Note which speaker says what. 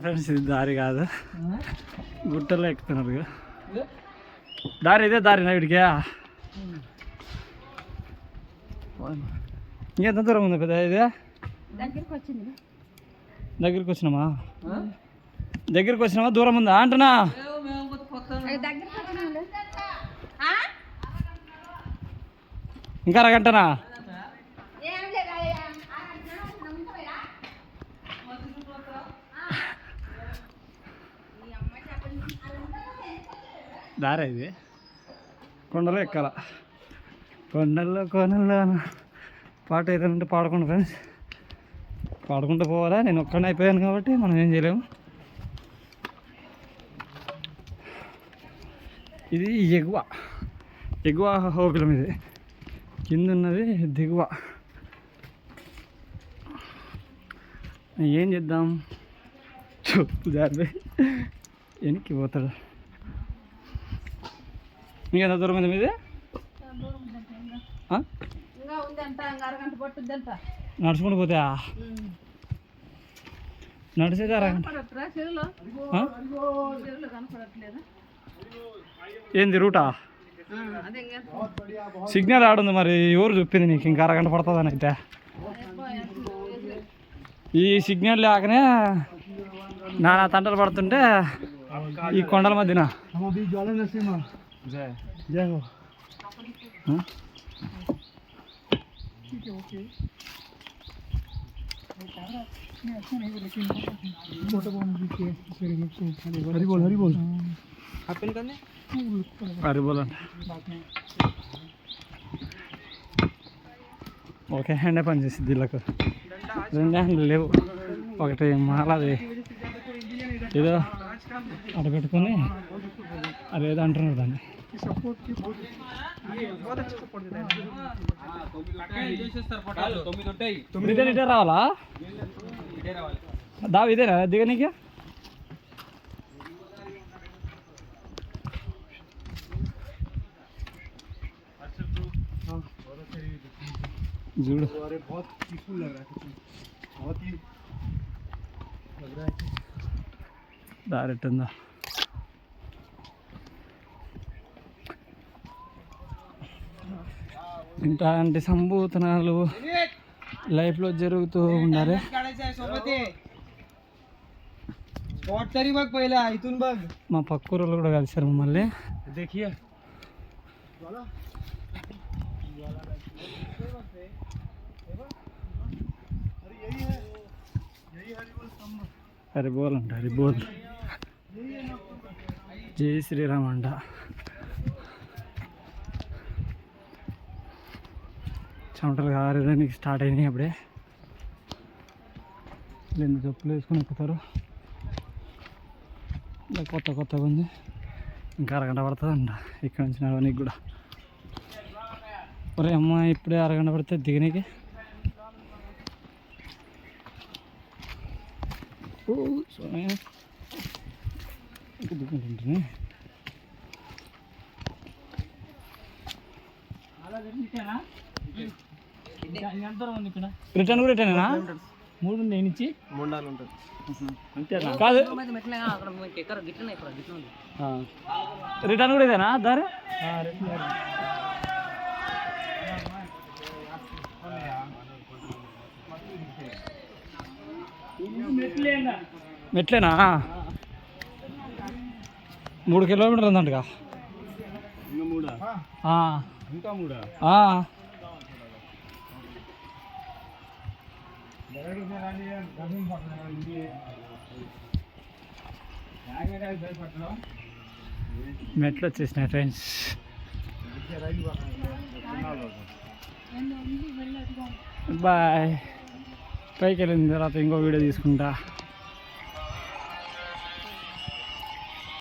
Speaker 1: Friends ఇది దారి కాదు. గుట్టలో ఎక్కుతున్నారు. దారి ఇదే దారి నా వీడికి ఇంకెంత దూరం ఉంది పెద్ద ఇది? దగ్గరికి వచ్చినామా? దగ్గరికి వచ్చినామా? దూరం ఉందా? అంటున్నా.
Speaker 2: వచ్చింది
Speaker 1: ఇంకా అరగంటనా? దారి ఇది? కొండలో ఎక్కాల. కొండల్లో కొనల్లో పాట ఏదంటే పాడకుండా ఫ్రెండ్స్ పాడుకుంటూ పోవాలా? నేను ఒక్కడిని అయిపోయాను కాబట్టి మనం ఏం చేయలేము. ఇది ఎగువ. ఎగువ హోకులం ఇది. కింద ఉన్నది దిగువ. ఏం చేద్దాం? చెప్పు జారి వెనక్కి పోతాడు. ఇంకెంత దూరం ఉంది మీది? నడుచుకుంటూ పోతే? నడిచేది అరగంట. ఏంది రూటా? సిగ్నల్ ఆడుంది మరి ఎవరు చెప్పింది నీకు? ఇంకా అరగంట పడుతుందని అయితే. ఈ సిగ్నల్ లేకనే నానా తంటలు పడుతుంటే
Speaker 3: ఈ
Speaker 1: కొండల మధ్యన. జై హో. ఆ? హరి బోల్ అంట ఒకే హ్యాండే పని చేసింది వీళ్ళకు రెండు హ్యాండ్లు లేవు ఒకటి మాలది ఏదో అడగట్టుకొని అదేదో అంటున్నారు దాన్ని
Speaker 3: की सपोर्ट की बहुत ये बहुत अच्छा सपोर्ट देता
Speaker 4: है
Speaker 1: तुम रिटर्न इधर रावाला दाव इधर है दिखा नहीं क्या? जुड़।
Speaker 3: अरे बहुत पीसफुल लग रहा है बहुत ही लग रहा है
Speaker 1: डायरेक्ट अंदर
Speaker 4: तरी बघ पहिला इथून बघ
Speaker 1: మా పక్కూరులు కూడా కలిసారు మమ్మల్ని
Speaker 3: देखिए
Speaker 1: హరి బోల్ అంట హరి బోల్ జై శ్రీరామ్ అంట చెమటలు కారడానికి స్టార్ట్ అయినాయి అప్పుడే. రెండు చెప్పులు వేసుకొని ఎక్కుతారు. ఇలా కొత్త కొత్తగా ఉంది. ఇంకా అరగంట పడుతుంది అంట ఇక్కడ నుంచి నడవడానికి కూడా. ఒరే అమ్మ ఇప్పుడే అరగంట పడితే దిగనీకి. ఓ
Speaker 4: అలా
Speaker 1: రిటర్న్ కూడా రిటర్నేనా మూడు నేను ఇచ్చి?
Speaker 4: మూడు నాలుగు ఉంటుంది
Speaker 1: కాదు. రిటర్న్ కూడా ఇదేనా? దారి? మెట్లేనా? మూడు కిలోమీటర్లు ఉందంట ఇంకా
Speaker 3: మూడా? ఇంకా మూడా?
Speaker 1: మెట్లు వచ్చేసినాయి ఫ్రెండ్స్. బాయ్ పైకి వెళ్ళిన తర్వాత ఇంకో వీడియో తీసుకుంటా.